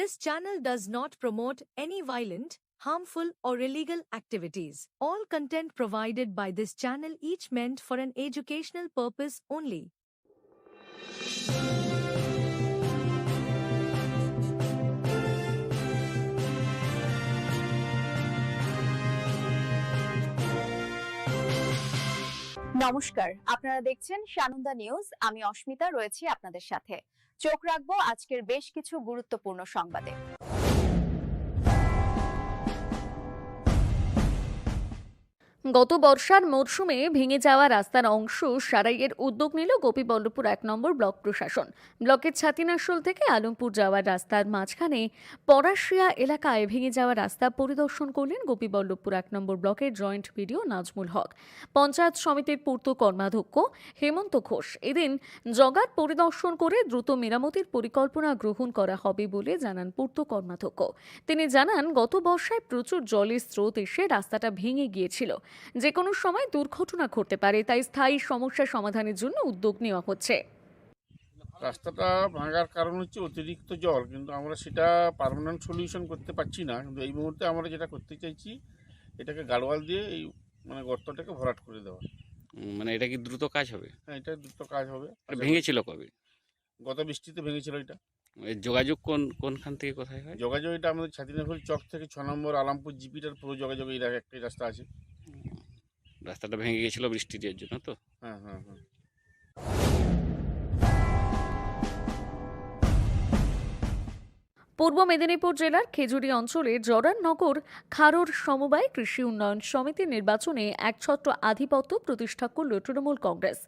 This channel does not promote any violent, harmful, or illegal activities. All content provided by this channel each meant for an educational purpose only. নমস্কার আপনারা দেখছেন Sananda news আমি অস্মিতা রয়েছি আপনাদের সাথে চোখ রাখব আজকের বেশ কিছু গুরুত্বপূর্ণ সংবাদে। গত বর্ষার মরশুমে ভেঙে যাওয়া রাস্তার অংশ সারাইয়ের উদ্যোগ নিল গোপীবল্লভপুর এক নম্বর ব্লক প্রশাসন। ব্লকের ছাতিনাশোল থেকে আলমপুর যাওয়ার রাস্তার মাঝখানে পরাশিয়া এলাকায় ভেঙে যাওয়া রাস্তা পরিদর্শন করলেন গোপীবল্লভপুর এক নম্বর ব্লকের জয়েন্ট ভিডিও নাজমুল হক। পঞ্চায়েত সমিতির পূর্ত কর্মাধ্যক্ষ হেমন্ত ঘোষ। এদিন জগার পরিদর্শন করে দ্রুত মেরামতির পরিকল্পনা গ্রহণ করা হবে বলে জানান পূর্ত কর্মাধ্যক্ষ। তিনি জানান, গত বর্ষায় প্রচুর জলের স্রোত এসে রাস্তাটা ভেঙে গিয়েছিল। যে কোনো সময় দুর্ঘটনা ঘটতে পারে তাই স্থায়ী সমস্যা সমাধানের জন্য উদ্যোগ নেওয়া হচ্ছে। রাস্তাটা ভাঙার কারণ হচ্ছে অতিরিক্ত জল কিন্তু আমরা সেটা পার্মানেন্ট সলিউশন করতে পারছি না। কিন্তু এই মুহূর্তে আমরা যেটা করতে চাইছি এটাকে গাড়োয়াল দিয়ে এই মানে গর্তটাকে ভরাট করে দেওয়া। মানে এটা কি দ্রুত কাজ হবে? হ্যাঁ এটা দ্রুত কাজ হবে। আর ভেঙেছিল কবে? গত বৃষ্টিতে ভেঙেছিল এটা। যোগাযোগ কোন কোনখান থেকে কোথায় হয়? যোগাযোগ এটা আমাদের ছাতিনাখল চক থেকে ছ নম্বর আলামপুর জিপিটার পুরো যোগাযোগ এই একটাই রাস্তা আছে। রাস্তাটা ভেঙে গেছিল বৃষ্টির জন্য তো। হ্যাঁ হ্যাঁ হ্যাঁ। পূর্ব মেদিনীপুর জেলার খেজুরি অঞ্চলে জরাননগর খারোর সমবায় কৃষি উন্নয়ন সমিতির নির্বাচনে একছত্র আধিপত্য প্রতিষ্ঠা করল তৃণমূল কংগ্রেস।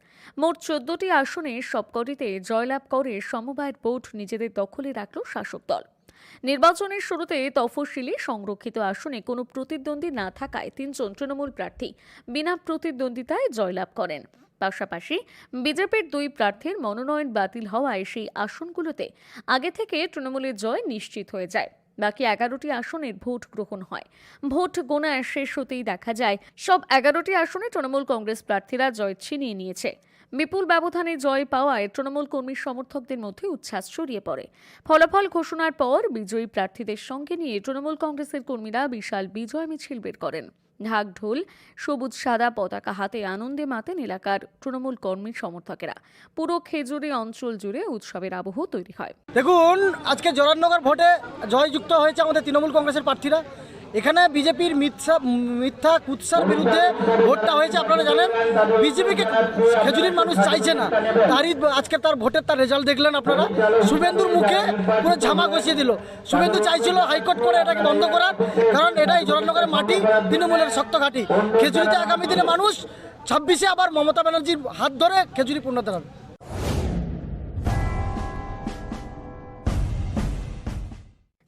মোট চোদ্দটি আসনে সবকটিতে জয়লাভ করে সমবায়ের বোর্ড নিজেদের দখলে রাখল শাসক দল। নির্বাচনের শুরুতে তফসিলি সংরক্ষিত আসনে কোনো প্রতিদ্বন্দ্বী না থাকায় তিনজন তৃণমূল প্রার্থী বিনা প্রতিদ্বন্দ্বিতায় জয়লাভ করেন। পাশাপাশি বিজেপির দুই প্রার্থীর মনোনয়ন বাতিল হওয়ায় সেই আসনগুলোতে আগে থেকে তৃণমূলের জয় নিশ্চিত হয়ে যায়। বাকি এগারোটি আসনের ভোট গ্রহণ হয়। ভোট গোনা শেষ হতেই দেখা যায়, সব এগারোটি আসনে তৃণমূল কংগ্রেস প্রার্থীরা জয় ছিনিয়ে নিয়েছে। বিপুল ব্যবধানে জয় পাওয়ায় তৃণমূল কর্মী সমর্থকদের মধ্যে উচ্ছ্বাস ছড়িয়ে পড়ে। ফলাফল ঘোষণার পর বিজয়ী প্রার্থীদের সঙ্গে নিয়ে তৃণমূল কংগ্রেসের কর্মীরা বিশাল বিজয় মিছিল বের করেন। ঢাক ঢোল, সবুজ সাদা পতাকা হাতে আনন্দে মাতেন এলাকার তৃণমূল কর্মী সমর্থকেরা। পুরো খেজুরি অঞ্চল জুড়ে উৎসবের আবহ তৈরি হয়। দেখুন, আজকে জোরাননগর ভোটে জয়যুক্ত হয়েছে আমাদের তৃণমূল কংগ্রেসের প্রার্থীরা। এখানে বিজেপির মিথ্যা মিথ্যা কুৎসার বিরুদ্ধে ভোটটা হয়েছে, আপনারা জানেন? বিজেপিকে খেজুরির মানুষ চাইছে না। তারই আজকে তার ভোটের তার রেজাল্ট দেখলেন আপনারা। শুভেন্দুর মুখে পুরো ঝামা বসিয়ে দিল। শুভেন্দু চাইছিল হাইকোর্ট করে এটাকে বন্ধ করার, কারণ এটাই জোরাননগরের মাটি, তৃণমূলের শক্ত ঘাঁটি। খেজুরিতে আগামী দিনে মানুষ ছাব্বিশে আবার মমতা ব্যানার্জির হাত ধরে খেজুরি পূর্ণ দাঁড়াবে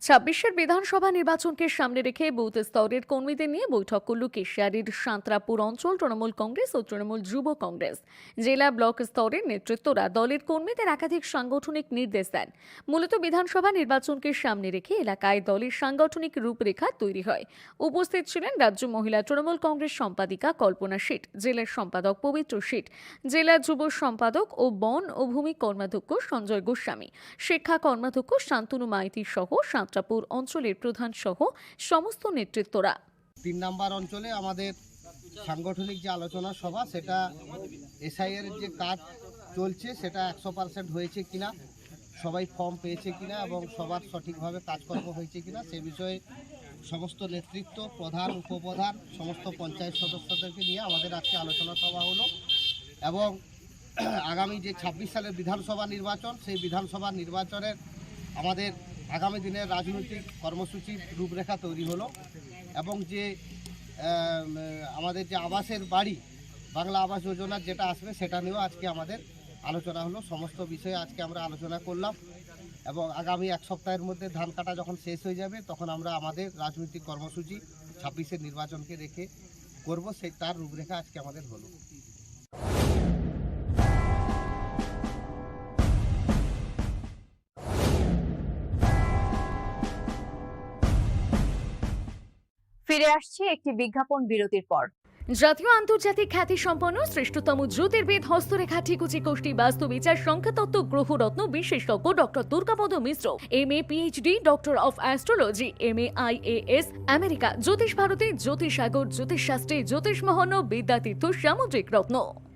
ছাব্বিশের বিধানসভা নির্বাচনকে সামনে রেখে বুথ স্তরের কর্মীদের নিয়ে বৈঠক করল কেশিয়ারির সাঁতরাপুর অঞ্চল, তৃণমূল কংগ্রেস ও তৃণমূল যুব কংগ্রেস। জেলা ব্লক স্তরের নেতৃত্বরা দলের কর্মীদের একাধিক সাংগঠনিক নির্দেশ দেন। মূলত বিধানসভা নির্বাচনকে সামনে রেখে এলাকায় দলের সাংগঠনিক রূপরেখা তৈরি হয়। উপস্থিত ছিলেন রাজ্য মহিলা তৃণমূল কংগ্রেস সম্পাদিকা কল্পনা শীট জেলার সম্পাদক পবিত্র শীট জেলা যুব সম্পাদক ও বন ও ভূমি কর্মাধ্যক্ষ সঞ্জয় গোস্বামী, শিক্ষা কর্মাধ্যক্ষ শান্তনু মাইতি সহ সাঁতরাপুর অঞ্চলের প্রধান সহ সমস্ত নেতৃত্বরা। তিন নাম্বার অঞ্চলে আমাদের সাংগঠনিক যে আলোচনা সভা, সেটা এসআইয়ের যে কাজ চলছে, সেটা একশো পার্সেন্ট হয়েছে কিনা, সবাই ফর্ম পেয়েছে কিনা এবং সবার সঠিকভাবে কাজকর্ম হয়েছে কিনা, সে বিষয়ে সমস্ত নেতৃত্ব, প্রধান, উপপ্রধান, সমস্ত পঞ্চায়েত সদস্যদেরকে নিয়ে আমাদের আজকে আলোচনা সভা হলো এবং আগামী যে ছাব্বিশ সালের বিধানসভা নির্বাচন, সেই বিধানসভা নির্বাচনের আমাদের আগামী দিনের রাজনৈতিক কর্মসূচির রূপরেখা তৈরি হলো এবং যে আমাদের যে আবাসের বাড়ি, বাংলা আবাস যোজনার যেটা আসবে সেটা নিয়েও আজকে আমাদের আলোচনা হলো। সমস্ত বিষয়ে আজকে আমরা আলোচনা করলাম এবং আগামী এক সপ্তাহের মধ্যে ধান কাটা যখন শেষ হয়ে যাবে, তখন আমরা আমাদের রাজনৈতিক কর্মসূচি ছাব্বিশের নির্বাচনকে রেখে করব। সেই, তার রূপরেখা আজকে আমাদের হলো। ফিরে আসছি একটি বিজ্ঞাপন বিরতির পর। জাতীয় আন্তর্জাতিক খ্যাতি সম্পন্ন শ্রেষ্ঠতম জ্যোতির্বিদ হস্তরেখা ঠিকুচি কোষ্ঠী বাস্তু বিচার সংখ্যাতত্ত্ব গ্রহরত্ন বিশেষজ্ঞ doctor Durgapada Mishra, M A, PhD, doctor of astrology, M A, I S, America, জ্যোতিষ ভারতী জ্যোতিষসাগর জ্যোতিষশাস্ত্রী জ্যোতিষ মহন্ন বিদ্যাতীর্থ, সামুদ্রিক রত্ন।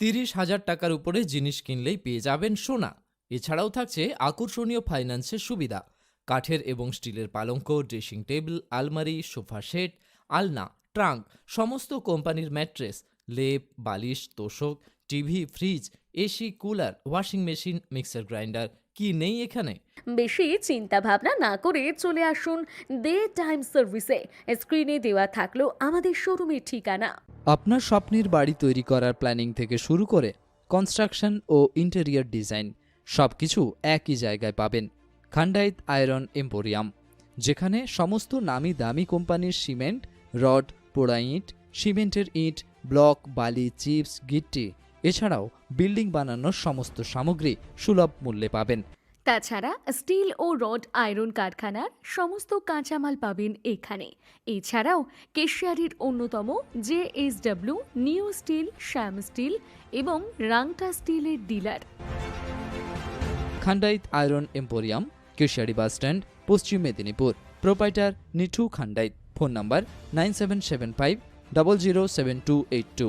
তিরিশ হাজার টাকার উপরে জিনিস কিনলেই পেয়ে যাবেন সোনা। এছাড়াও থাকছে আকর্ষণীয় ফাইন্যান্সের সুবিধা। কাঠের এবং স্টিলের পালঙ্ক, ড্রেসিং টেবিল, আলমারি, সোফা সেট, আলনা, ট্রাঙ্ক, সমস্ত কোম্পানির ম্যাট্রেস, লেপ, বালিশ, তোষক, TV, fridge, AC, cooler, washing machine, mixer grinder, কি নেই এখানে? বেশি চিন্তা ভাবনা না করে চলে আসুন দে টাইম সার্ভিসে। স্ক্রিনে দেওয়া থাকল আমাদের শোরুমের ঠিকানা। আপনার স্বপ্নের বাড়ি তৈরি করার প্ল্যানিং থেকে শুরু করে কনস্ট্রাকশন ও ইন্টেরিয়র ডিজাইন সবকিছু একই জায়গায় পাবেন খান্ডাইত আয়রন এম্পোরিয়াম, যেখানে সমস্ত নামি দামি কোম্পানির সিমেন্ট, রড, পোড়া ইট, সিমেন্টের ইট, ব্লক, বালি, চিপস, গিট্টি, এছাড়াও বিল্ডিং বানানোর সমস্ত সামগ্রী সুলভ মূল্যে পাবেন। তাছাড়া স্টিল ও রড আয়রন কারখানার সমস্ত কাঁচামাল পাবেন এখানে। এছাড়াও কেশিয়ারির অন্যতম J S W new steel, Shyam steel এবং রাংটা স্টিলের dealer. Khandait iron emporium, Keshiary bus stand, Paschim Medinipur. Proprietor Nithu Khandait. Phone number nine seven seven five double zero seven two eight two.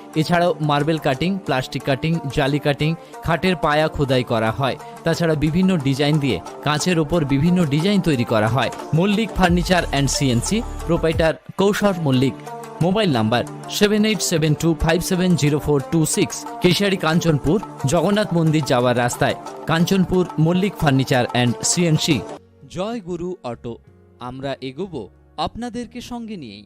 এছাড়াও marble cutting, plastic cutting, জালি cutting, খাটের পায়া খোদাই করা হয়। তাছাড়া বিভিন্ন ডিজাইন দিয়ে কাঁচের ওপর বিভিন্ন ডিজাইন তৈরি করা হয়। Mallick furniture and CNC proprietor Kaushar Mallick. Mobile number seven eight seven two five seven zero four two six, Keshiary Kanchanpur, Jagannath মন্দির যাওয়ার রাস্তায়। Kanchanpur, Mallick furniture and CNC Jai Guru auto, আমরা এগোবো আপনাদেরকে সঙ্গে নিয়েই।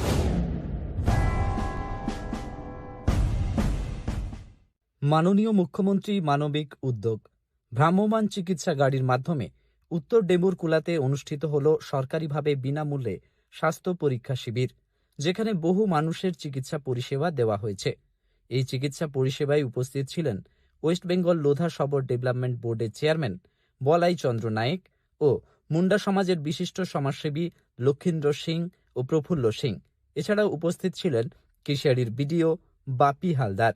মাননীয় মুখ্যমন্ত্রী মানবিক উদ্যোগ। ভ্রাম্যমাণ চিকিৎসা গাড়ির মাধ্যমে উত্তর ডেমুরকুলাতে অনুষ্ঠিত হল সরকারিভাবে বিনামূল্যে স্বাস্থ্য পরীক্ষা শিবির, যেখানে বহু মানুষের চিকিৎসা পরিষেবা দেওয়া হয়েছে। এই চিকিৎসা পরিষেবায় উপস্থিত ছিলেন ওয়েস্ট বেঙ্গল লোধা সবর ডেভেলপমেন্ট বোর্ডের চেয়ারম্যান বলাই চন্দ্র নায়েক ও মুন্ডা সমাজের বিশিষ্ট সমাজসেবী লক্ষীন্দ্র সিং ও প্রফুল্ল সিং। এছাড়াও উপস্থিত ছিলেন কিশোরীর বিডিও বাপি হালদার।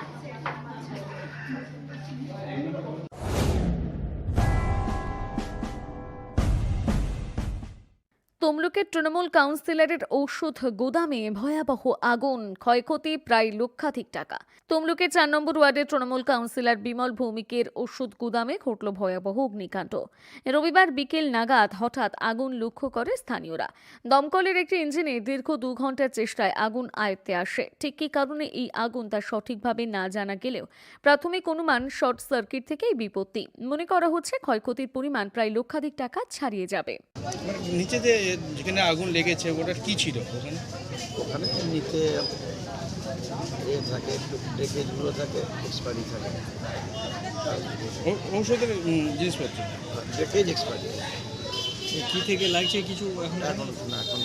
তমলুকের তৃণমূল কাউন্সিলরের ঔষধ গোদামে ভয়াবহ আগুন। ক্ষয়ক্ষতি প্রায় লক্ষাধিক টাকা। তমলুকের চার নম্বর ওয়ার্ডের তৃণমূল কাউন্সিলর বিমল ভৌমিকের ওষুধ গুদামে ঘটল ভয়াবহ অগ্নিকাণ্ড। রবিবার বিকেল নাগাদ হঠাৎ আগুন লক্ষ্য করে স্থানীয়রা। দমকলের একটি ইঞ্জিনে দীর্ঘ দু ঘণ্টার চেষ্টায় আগুন আয়ত্তে আসে। ঠিক কী কারণে এই আগুন তা সঠিকভাবে না জানা গেলেও প্রাথমিক অনুমান শর্ট সার্কিট থেকেই বিপত্তি। মনে করা হচ্ছে ক্ষয়ক্ষতির পরিমাণ প্রায় লক্ষাধিক টাকা ছাড়িয়ে যাবে। নিচে যেখানে আগুন লেগেছে ওটার কি ছিল ওখানে? ওখানে নিতে এ থাকে প্যাকেজগুলো থাকে এক্সপায়ারি থাকে। ও- ঔষধের উম, জিনিসপত্র? প্যাকেজ এক্সপায়ারি কি থেকে লাগছে কিছু এখন? এখন না এখন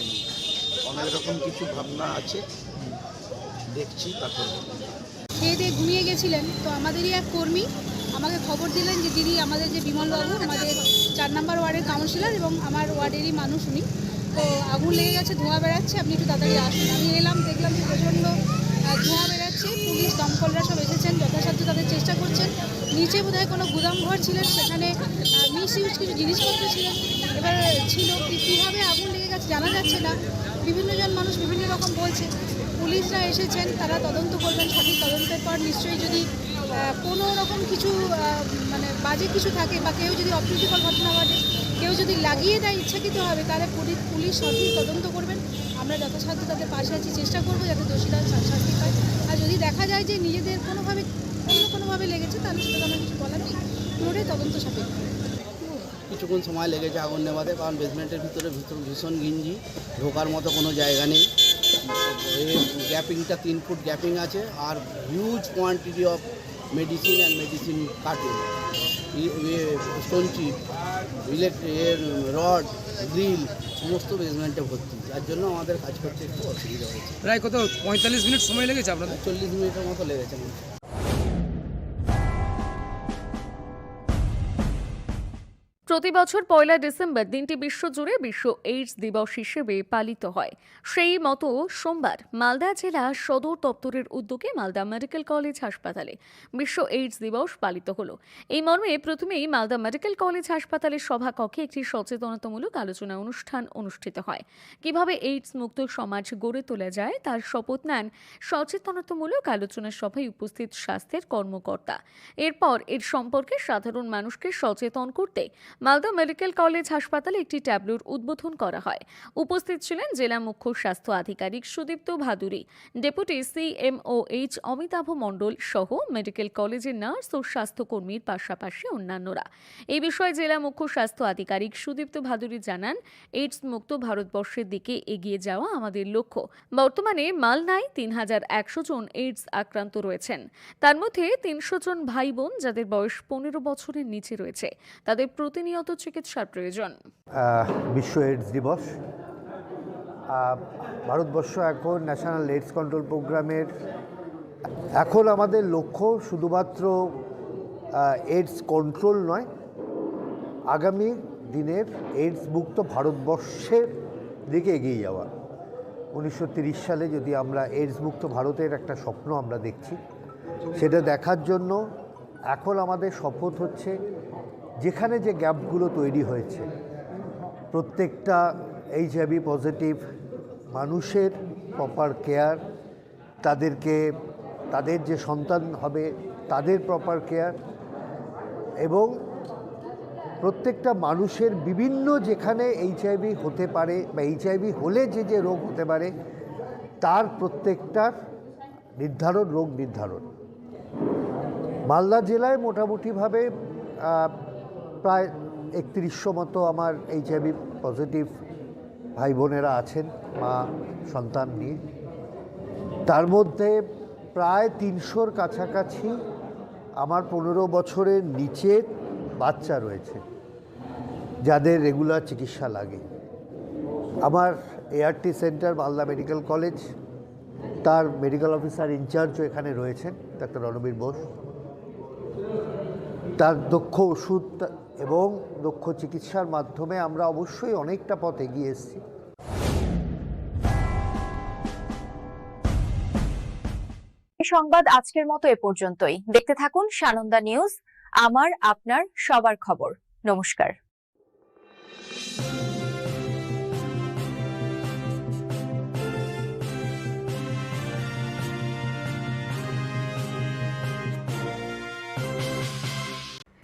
অনেক রকম কিছু ভাবনা আছে। দেখছি তারপর খেয়ে দিয়ে ঘুমিয়ে গেছিলেন তো আমাদেরই এক কর্মী আমাকে খবর দিলেন যে দিদি আমাদের যে বিমলবাবু, আমাদের চার নাম্বার ওয়ার্ডের কাউন্সিলর এবং আমার ওয়ার্ডেরই মানুষ উনি। তো আগুন লেগে গেছে, ধোঁয়া বেড়াচ্ছে, আপনি একটু তাড়াতাড়ি আসুন। আমি এলাম, দেখলাম যে প্রচণ্ড ধোঁয়া বেড়াচ্ছে, পুলিশ, দমকলরা সব এসেছেন, যথাসাধ্য তাদের চেষ্টা করছেন। নিচে বোধহয় কোনো গুদাম ঘর ছিলেন সেখানে মিস ইউজ কিছু জিনিসপত্র ছিল। এবার ছিল কীভাবে আগুন লেগে গেছে জানা যাচ্ছে না। বিভিন্ন জন মানুষ বিভিন্ন রকম বলছে। পুলিশরা এসেছেন, তারা তদন্ত করবেন, সঠিক তদন্তের পর নিশ্চয়ই যদি কোনো রকম কিছু মানে বাজে কিছু থাকে বা কেউ যদি অপ্রীতিকর ঘটনা ঘটে, কেউ যদি লাগিয়ে দেয় ইচ্ছাকৃতভাবে, তাহলে পুলিশ পুলিশ সঠিক তদন্ত করবেন। আমরা যথাসাধ্য তাদের পাশে আছি, চেষ্টা করব যাতে দোষীরা শাস্তি পায়। আর যদি দেখা যায় যে নিজেদের কোনোভাবে অন্য কোনোভাবে লেগেছে, তাহলে সেটা আমার কিছু বলার নেই। পুরোটাই তদন্ত সাপেক্ষ। কিছুক্ষণ সময় লেগেছে আগুন নেভাতে, কারণ বেসমেন্টের ভিতরে ভিতর ভীষণ গিঞ্জি ঢোকার মতো কোনো জায়গা নেই। গ্যাপিংটা তিন ফুট গ্যাপিং আছে, আর huge quantity of medicine and medicine কাটে সঞ্চি ইলেকট্রিক রড গ্রিল সমস্ত বেসমেন্টে ভর্তি। যার জন্য আমাদের কাজ করতে একটু অসুবিধা হয়েছে। প্রায় কত? পঁয়তাল্লিশ মিনিট সময় লেগেছে আপনাদের? চল্লিশ মিনিটের মতো লেগেছে প্রতি বছর পয়লা ডিসেম্বর দিনটি বিশ্বজুড়ে বিশ্ব এইডস দিবস হিসেবে পালিত হয়। সেই মতো সোমবার মালদা জেলা সদর দপ্তরের উদ্যোগে মালদা মেডিকেল কলেজ হাসপাতালে বিশ্ব এইডস দিবস পালিত হলো। এই মর্মে প্রথমেই মালদা মেডিকেল কলেজ হাসপাতালের সভাকক্ষে একটি সচেতনতামূলক আলোচনা অনুষ্ঠান অনুষ্ঠিত হয়। কীভাবে এইডস মুক্ত সমাজ গড়ে তোলা যায় তার শপথ নেন সচেতনতামূলক আলোচনা সভায় উপস্থিত স্বাস্থ্যের কর্মকর্তা। এরপর এর সম্পর্কে সাধারণ মানুষকে সচেতন করতে মালদা মেডিকেল কলেজ হাসপাতালে একটি ট্যাবলোর উদ্বোধন করা হয়। উপস্থিত ছিলেন জেলা মুখ্য স্বাস্থ্য আধিকারিক সুদীপ্ত ভাদুরী, ডেপুটি সিএমওএইচ অমিতাভ মণ্ডল সহ মেডিকেল কলেজের নার্স ও স্বাস্থ্যকর্মীর পাশাপাশি অন্যান্যরা। এই বিষয়ে জেলা মুখ্য স্বাস্থ্য আধিকারিক সুদীপ্ত ভাদুরী জানান, এইডস মুক্ত ভারতবর্ষের দিকে এগিয়ে যাওয়া আমাদের লক্ষ্য। বর্তমানে মালনায় তিন হাজার একশো জন এইডস আক্রান্ত রয়েছেন। তার মধ্যে তিনশো জন ভাই বোন যাদের বয়স পনেরো বছরের নিচে রয়েছে। তাদের প্রতিনিয়ত চিকিৎসার প্রয়োজন। বিশ্ব এইডস দিবস। ভারতবর্ষ এখন ন্যাশনাল এইডস কন্ট্রোল প্রোগ্রামের এখন আমাদের লক্ষ্য শুধুমাত্র এইডস কন্ট্রোল নয়, আগামী দিনের এইডস মুক্ত ভারতবর্ষের দিকে এগিয়ে যাওয়া। উনিশশো সালে যদি আমরা এইডস মুক্ত ভারতের একটা স্বপ্ন আমরা দেখছি, সেটা দেখার জন্য এখন আমাদের শপথ হচ্ছে যেখানে যে গ্যাপগুলো তৈরি হয়েছে, প্রত্যেকটা এইচআইভি পজিটিভ মানুষের প্রপার কেয়ার তাদেরকে, তাদের যে সন্তান হবে তাদের প্রপার কেয়ার এবং প্রত্যেকটা মানুষের বিভিন্ন যেখানে এইচআইভি হতে পারে বা এইচআইভি হলে যে যে রোগ হতে পারে, তার প্রত্যেকটার নির্ধারণ, রোগ নির্ধারণ। মালদা জেলায় মোটামুটিভাবে প্রায় একত্রিশশো মতো আমার এইচআইভি পজিটিভ ভাই বোনেরা আছেন, মা, সন্তান নিয়ে। তার মধ্যে প্রায় তিনশোর কাছাকাছি আমার পনেরো বছরের নিচের বাচ্চা রয়েছে, যাদের রেগুলার চিকিৎসা লাগে। আমার ART centre Malda medical college, তার মেডিকেল অফিসার ইনচার্জও এখানে রয়েছেন, ডাক্তার রণবীর বোস। তার দক্ষ ওষুধ এবং দক্ষ চিকিৎসার মাধ্যমে আমরা অবশ্যই অনেকটা পথ এগিয়ে এসেছি। সংবাদ আজকের মতো এ পর্যন্তই। দেখতে থাকুন সানন্দা নিউজ, আমার, আপনার, সবার খবর। নমস্কার।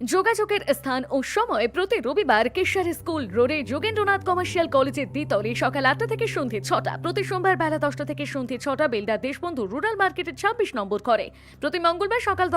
যোগাযোগের স্থান ও সময় প্রতি রবিবার কেশার স্কুল রোডে যোগেন্দ্রনাথ কমার্শিয়াল কলেজের দ্বিতলে সকাল আটটা থেকে সন্ধে ছটা। প্রতি সোমবার বেলা দশটা থেকে সন্ধে ছটা বেলদা দেশবন্ধু রুরাল মার্কেটের ছাব্বিশ নম্বর করে প্রতি মঙ্গলবার সকাল